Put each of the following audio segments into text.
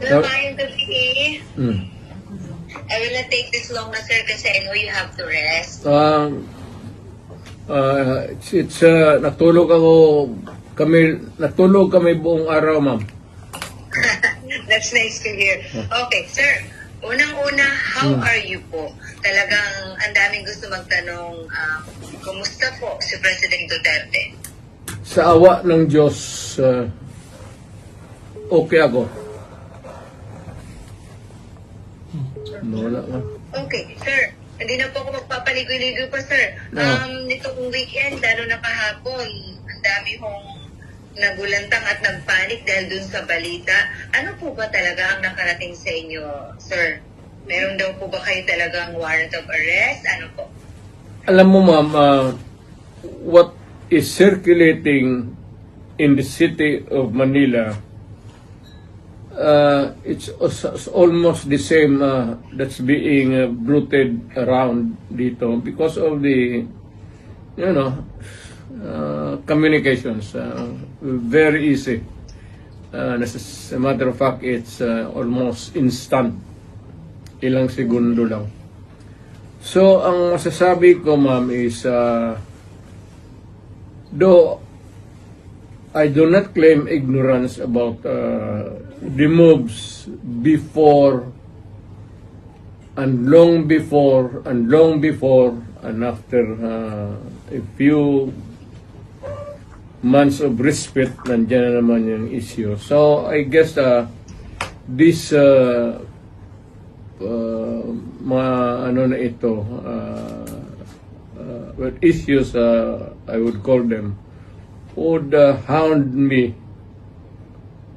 Sir, mayong gabi. Mm. I will not take this long na, sir, kasi I know you have to rest. Um, uh, it's, it's uh, natulog ako kami natulog kami buong araw, ma'am. That's nice to hear. Okay, sir. Unang-una, how Hmm. are you po? Talagang ang daming gusto magtanong, ah, kumusta po si President Duterte? Sa awa ng Diyos, uh, okay ako. Wala nga. Okay, sir. Hindi na po ako magpapaligoy-ligoy pa, sir. No. Um, nito pong weekend, lalo na kahapon, ang dami hong nagulantang at nagpanik dahil dun sa balita. Ano po ba talaga ang nakarating sa inyo, sir? Meron daw po ba kayo talagang warrant of arrest? Ano po? Alam mo, ma'am, uh, what is circulating in the city of Manila, uh, it's, it's almost the same uh, that's being uh, bruited around dito because of the, you know, uh, communications. Uh, very easy. Uh, as a matter of fact, it's uh, almost instant. Ilang segundo lang. So, ang masasabi ko, ma'am, is, uh, though I do not claim ignorance about uh, the moves before and long before and long before and after uh, a few months of respite, nandiyan na naman yung issue. So, I guess uh, this uh, uh, mga ano na ito uh, uh, issues uh, I would call them would uh, hound me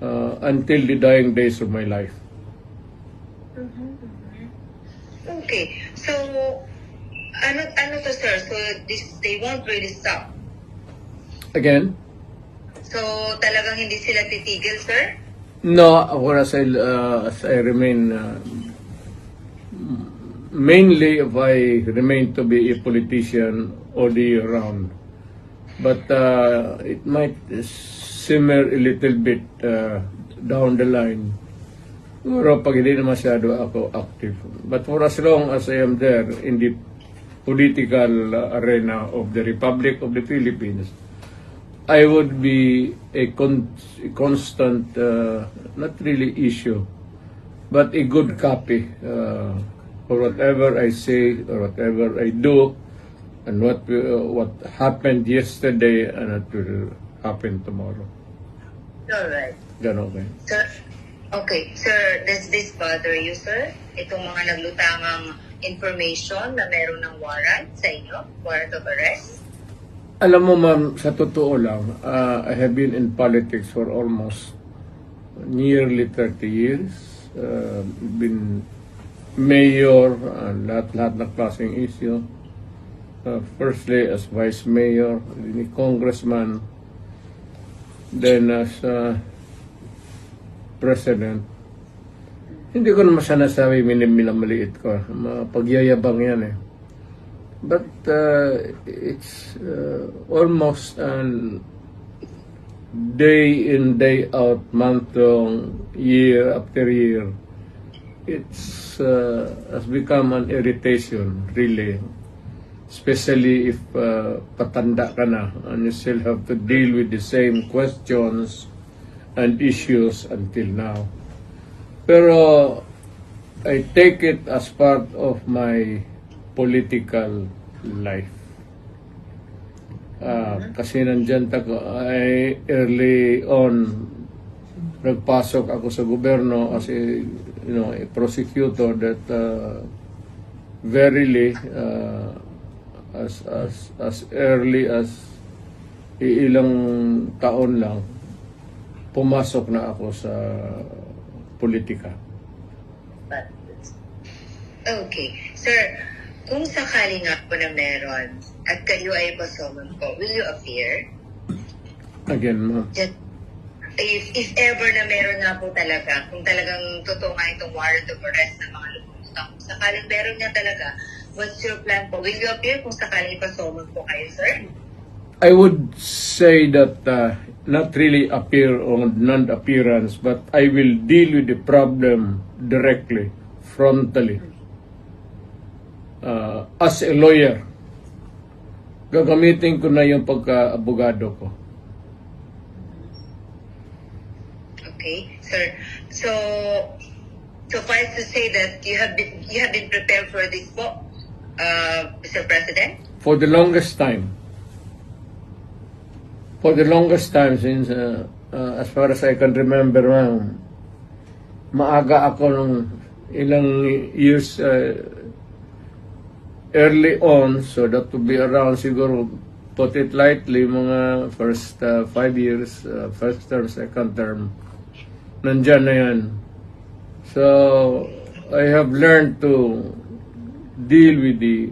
uh, until the dying days of my life. Okay. So, ano, ano to, sir? So, this, they won't really stop. Again, So, talagang hindi sila titigil, sir? no, as I, uh, as I remain uh, mainly if I remain to be a politician all the year round. But uh, it might simmer a little bit uh, down the line. Siguro pag hindi na masyado ako active. But for as long as I am there in the political arena of the Republic of the Philippines, I would be a, con- a constant, uh, not really issue, but a good copy uh, for whatever I say or whatever I do, and what will- what happened yesterday and what will happen tomorrow. Alright. Ganon ba? Sir, okay. Sir, does this bother you, sir? Itong mga naglutangang information na meron ng warrant sa inyo? Warrant of arrest? Alam mo ma'am, sa totoo lang, uh, I have been in politics for almost nearly 30 years. Uh, been mayor, uh, lahat-lahat ng klaseng issue. Uh, firstly as vice mayor, ni congressman, then as uh, president. Hindi ko naman sana sabi minamaliit ko. Mga pagyayabang yan eh. But uh, it's uh, almost an day in, day out, month long, year after year. It's uh, has become an irritation, really. Especially if uh, patanda ka na and you still have to deal with the same questions and issues until now. Pero I take it as part of my political life. Ah, kasi nandyan tako, ay early on nagpasok ako sa gobyerno as a, you know, a prosecutor that uh, verily uh, as as as early as ilang taon lang pumasok na ako sa politika. But, okay. Sir, kung sakali nga po na meron at kayo ay pasoman po, will you appear? Again, ma'am. If, if ever na meron nga po talaga, kung talagang totoo nga itong warrant of arrest ng mga lumutang, kung sakaling meron nga talaga, what's your plan po? Will you appear kung sakaling ipasoman po kayo, sir? I would say that uh, not really appear on non-appearance, but I will deal with the problem directly, frontally. Uh, as a lawyer, gagamitin ko na yung pagka-abogado ko. Okay, sir. So, suffice to say that you have been you have been prepared for this po, uh, Mr. President. For the longest time, for the longest time since, uh, uh, as far as I can remember, ma'am, maaga ako nung ilang years uh, early on, so that would be around siguro, put it lightly, mga first uh, five years, uh, first term, second term, nandyan na yan. So, I have learned to deal with the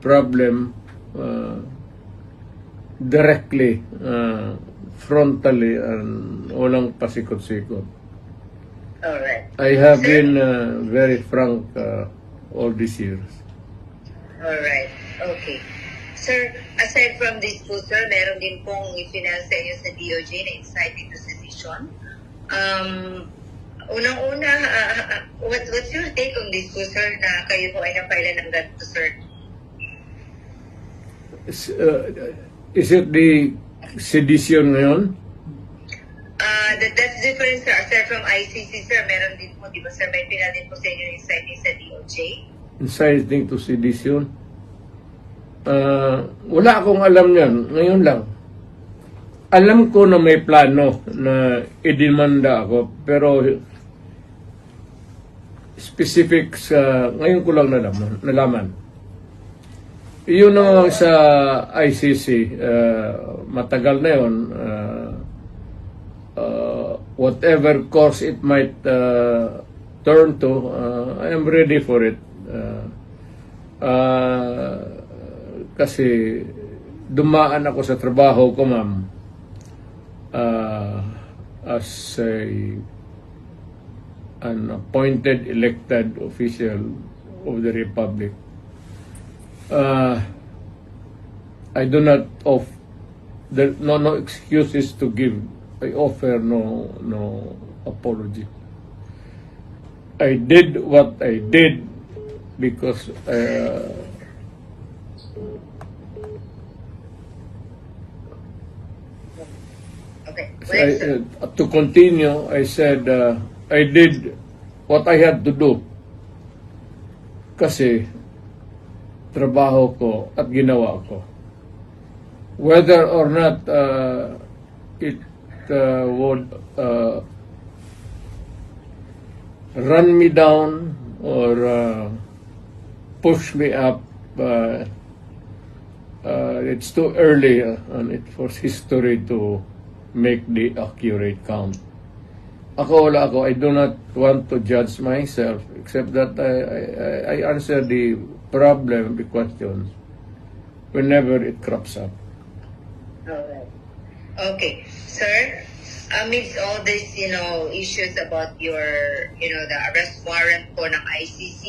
problem uh, directly, uh, frontally, and walang pasikot-sikot. All right. I have been uh, very frank uh, all these years. All right. Okay. Sir, aside from this po, sir, meron din pong ifinal sa inyo sa DOJ na insight into sedition. Um, unang-una, ah, what, what's your take on this po, sir, na kayo po ay napailan ng ganito, sir? Is, uh, is it the sedition ngayon? Uh, that, that's different, sir. Aside from ICC, sir, meron din po, di ba, sir, may pinal din po sa inyo insight din sa DOJ? Inciting to sedition? Uh, wala akong alam yan. Ngayon lang. Alam ko na may plano na idemanda ako, pero specific sa ngayon ko lang nalaman. nalaman. Yun ang sa ICC, uh, matagal na yun. Uh, uh, whatever course it might uh, turn to, uh, I am ready for it. Uh, uh, kasi dumaan ako sa trabaho ko, ma'am, uh, as a an appointed elected official of the republic. Uh, I do not off there no no excuses to give. I offer no no apology. I did what I did because uh, Okay. I, uh, to continue, I said uh, I did what I had to do kasi trabaho ko at ginawa ko. Whether or not uh, it uh, would uh, run me down or uh, push me up, uh, uh, it's too early uh, and it for history to make the accurate count. Ako wala ako, I do not want to judge myself except that I, I, I- answer the problem, the questions whenever it crops up. Okay, sir. Amidst all these, you know, issues about your, you know, the arrest warrant po ng ICC,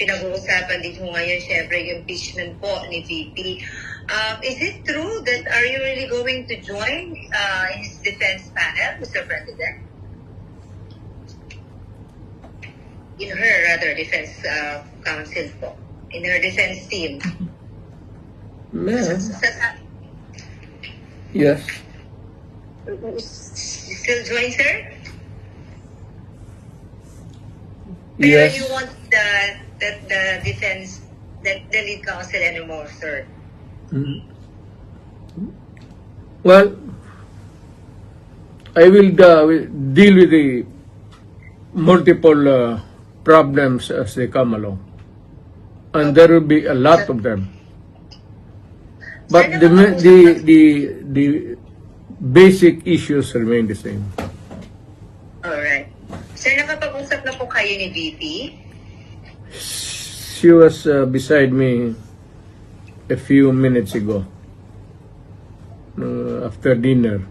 pinag-uusapan din po ngayon, syempre, yung impeachment po ni VP. Um, is it true that are you really going to join uh, his defense panel, Mr. President? In her, rather, defense uh, counsel po. In her defense team. Ma'am, Sa- sa- yes. You still join, sir? Pero you want the, the, the defense, the, the lead counsel anymore, sir? Mm. Well, I will uh, will deal with the multiple uh, problems as they come along. And there will be a lot of them. But the, the, the, the basic issues remain the same. Alright. Sir, nakapag-usap na po kayo ni VP? She was uh, beside me a few minutes ago uh, after dinner.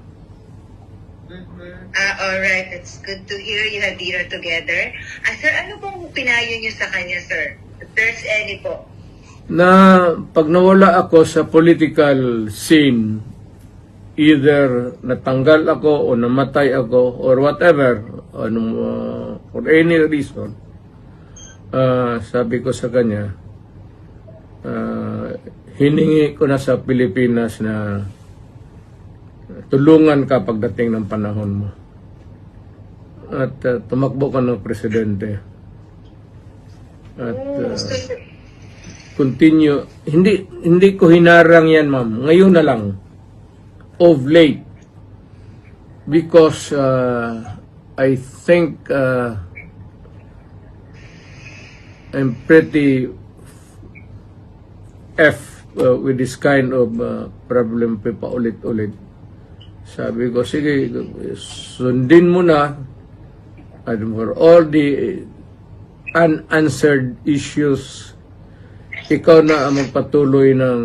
Ah, alright. That's good to hear you have dinner together. Ah, sir, ano pong pinayo niyo sa kanya, sir? If there's any po. na pag nawala ako sa political scene, either natanggal ako o namatay ako or whatever, anong, uh, for any reason, ah, sabi ko sa kanya, ah, hiningi ko na sa Pilipinas na tulungan ka pagdating ng panahon mo. At ah, tumakbo ka ng presidente. At So, continue. Hindi hindi ko hinarang yan, ma'am. Ngayon na lang. Of late. Because uh, I think uh, I'm pretty F uh, with this kind of uh, problem pa paulit-ulit. Sabi ko, sige, sundin mo na and for all the unanswered issues ikaw na ang magpatuloy ng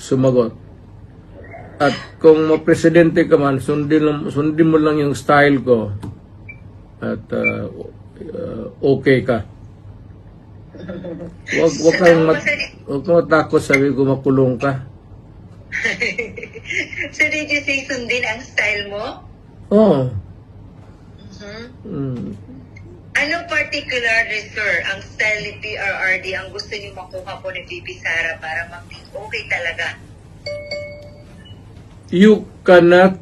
sumagot. At kung mapresidente ka man, sundin, sundin mo lang yung style ko. At uh, uh, okay ka. Wag, wag kang mat, wag kang matakot, sabi ko makulong ka. so did you say sundin ang style mo? Oo. Mhm. Mm. Anong particular, sir, ang style ni PRRD ang gusto niyo makuha po ni VP Sara para maging okay talaga? you cannot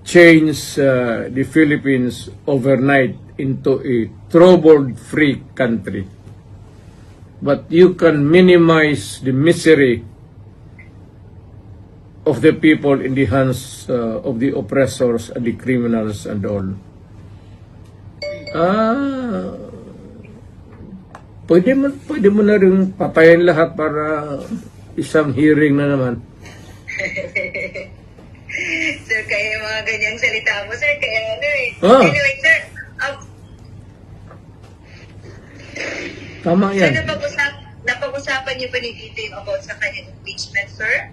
change uh, the Philippines overnight into a trouble-free country. But you can minimize the misery of the people in the hands uh, of the oppressors and the criminals and all. Ah, pwede mo, pwede mo na rin patayin lahat para isang hearing na naman. sir, kaya mga ganyang salita mo, sir, kaya ano eh. Ah. Anyway, sir, um, Tama sir, yan. napag-usap, napag-usapan niyo ba ni Tito yung about sa kanyang impeachment, sir?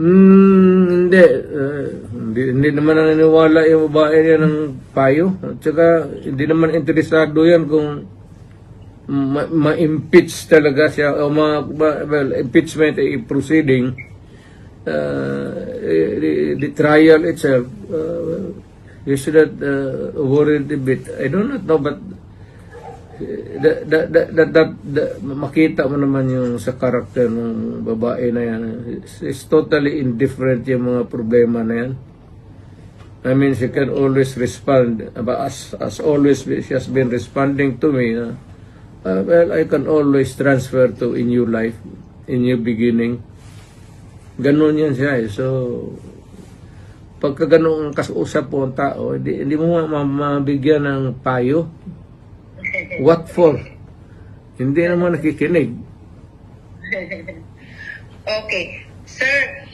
Hmm, hindi. Uh, hindi. Hindi naman naniniwala yung babae niya ng payo. At saka, hindi naman interesado yan kung ma- ma-impeach talaga siya o ma, ma- well, impeachment ay proceeding. Uh, the, the trial itself, uh, you should not uh, worry a bit. I do not know, but that, that, that, that, that, that- makita mo naman yung sa karakter ng babae na yan. It's, totally indifferent yung mga problema na yan. I mean, she can always respond. But as, as always, she has been responding to me. Uh, uh, well, I can always transfer to a new life, a new beginning. Ganon yan siya eh. So, pagka ganun ang kausap po ang tao, hindi, hindi mo ma- ma- mabigyan ng payo. What for? Hindi naman nakikinig. Okay. Sir,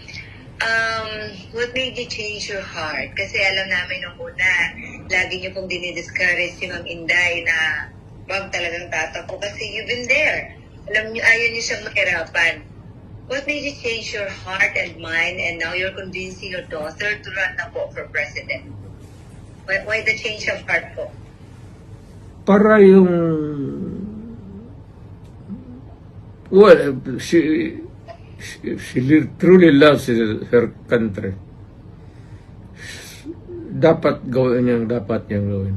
um, what made you change your heart? Kasi alam namin nung una, lagi niyo pong dinidiscourage si Ma'am Inday na wag talagang tatakbo kasi you've been there. Alam niyo, ayaw niyo siyang mahirapan. What made you change your heart and mind and now you're convincing your daughter to run na po for president? Why, why the change of heart po? Para yung... Well, she, she, she truly loves her country. Dapat gawin niyang dapat niyang gawin.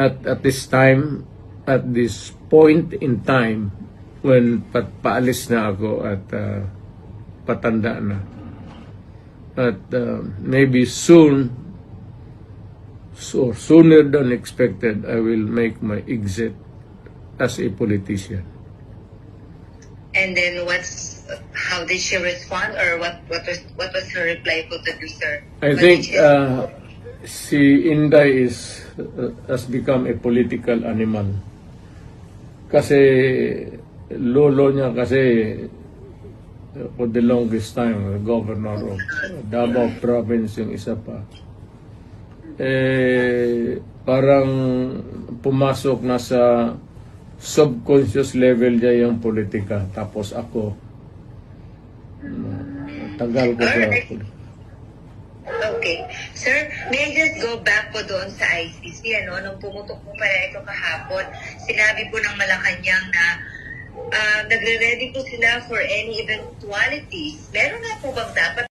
At at this time, at this point in time, when pat paalis na ako at uh, patanda na, at uh, maybe soon, so sooner than expected, I will make my exit as a politician. And then what's, how did she respond or what, what was, what was her reply to you, sir? I What think uh, si Inday is uh, has become a political animal. Kasi lolo niya kasi uh, for the longest time governor of Davao province yung isa pa. Eh parang pumasok na sa subconscious level niya yung politika. Tapos ako, tagal ko sa politika. Okay. Sir, may I just go back po doon sa ICC, ano? Nung pumutok po pala ito kahapon, sinabi po ng Malacanang na ah, nagre-ready po sila for any eventualities. Meron nga po bang dapat